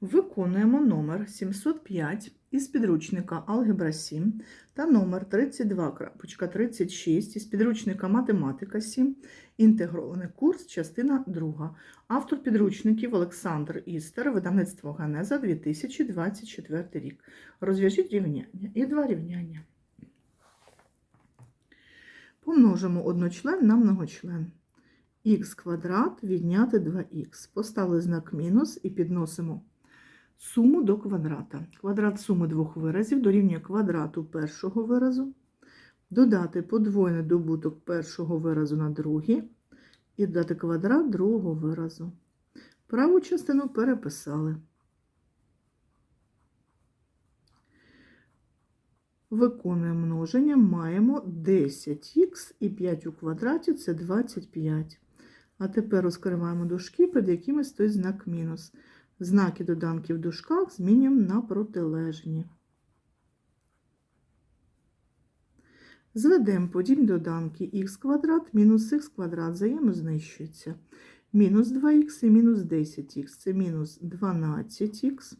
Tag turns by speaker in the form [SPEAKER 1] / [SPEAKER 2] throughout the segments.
[SPEAKER 1] Виконуємо номер 705 із підручника Алгебра 7 та номер 32.36 із підручника Математика 7, інтегрований курс, частина 2. Автор підручників Олександр Істер, видавництво Ганеза 2024 рік. Розв'яжіть рівняння і два рівняння. Помножимо одночлен на многочлен. х квадрат відняти 2х. Поставили знак мінус і підносимо суму до квадрата. Квадрат суми двох виразів дорівнює квадрату першого виразу, додати подвоєний добуток першого виразу на другий і додати квадрат другого виразу. Праву частину переписали. Виконуємо множення, маємо 10х і 5 у квадраті це 25. А тепер розкриваємо дужки, під якими стоїть знак мінус. Знаки доданків в дужках змінюємо на протилежні. Зведемо подібні доданки х квадрат мінус х квадрат взаємознищуються. Мінус 2х і мінус 10х це мінус 12х.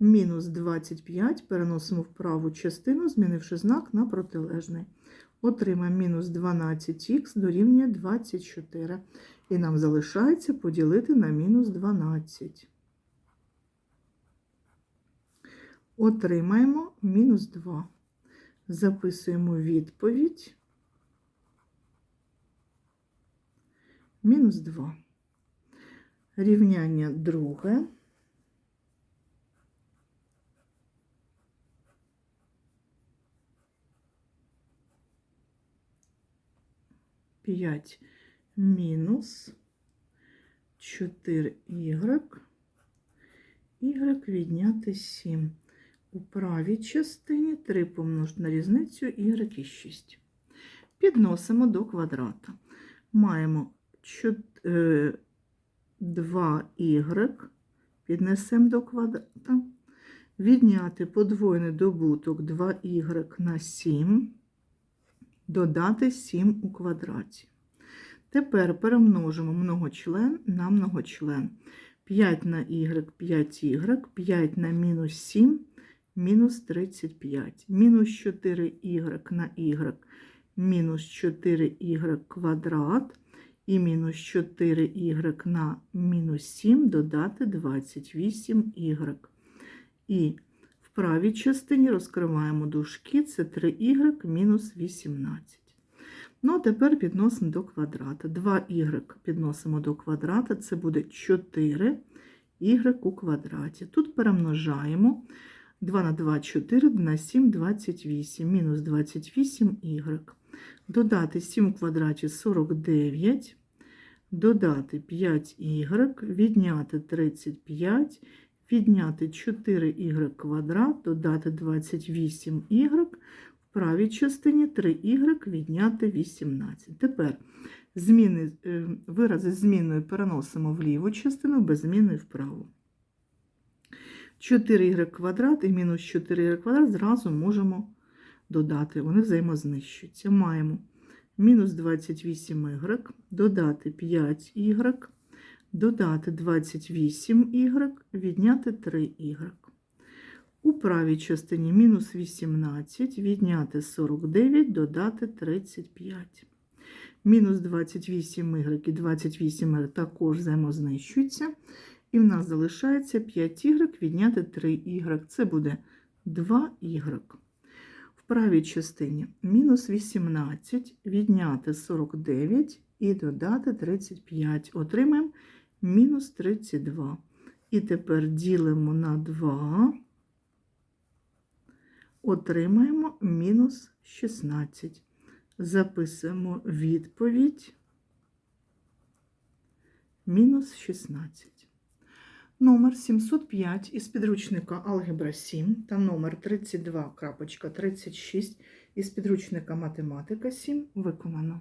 [SPEAKER 1] Мінус 25 переносимо в праву частину, змінивши знак на протилежний. Отримаємо мінус 12х дорівнює 24. І нам залишається поділити на мінус 12. Отримаємо мінус 2. Записуємо відповідь. Мінус 2. Рівняння друге. П'ять мінус 4y, y відняти 7. У правій частині 3 помножити на різницю y і 6. Підносимо до квадрата. Маємо 2y, піднесемо до квадрата. Відняти подвоєний добуток 2y на 7, додати 7 у квадраті. Тепер перемножимо многочлен на многочлен. 5 на y, 5y, 5 на мінус 7, мінус 35. Мінус 4y на y, мінус 4y квадрат. І мінус 4y на мінус 7 додати 28y. І в правій частині розкриваємо дужки, це 3y мінус 18. Ну, а тепер підносимо до квадрата. 2y підносимо до квадрата, це буде 4y у квадраті. Тут перемножаємо 2 на 2 4, на 7 28, мінус 28y. Додати 7 у квадраті 49, додати 5y, відняти 35, відняти 4y квадрат, додати 28y, в правій частині 3y відняти 18. Тепер зміни, вирази з зміною переносимо в ліву частину, без зміни вправу. 4y квадрат і мінус 4y квадрат зразу можемо додати, вони взаємознищуються. Маємо мінус 28y, додати 5y, додати 28y, відняти 3y. У правій частині мінус 18, відняти 49, додати 35. Мінус 28y і 28y також взаємознищуються. І в нас залишається 5y відняти 3y. Це буде 2y. В правій частині мінус 18, відняти 49 і додати 35. Отримаємо мінус 32. І тепер ділимо на 2. Отримаємо мінус 16. Записуємо відповідь мінус 16. Номер 705 із підручника Алгебра 7 та номер 32.36 із підручника Математика 7 виконано.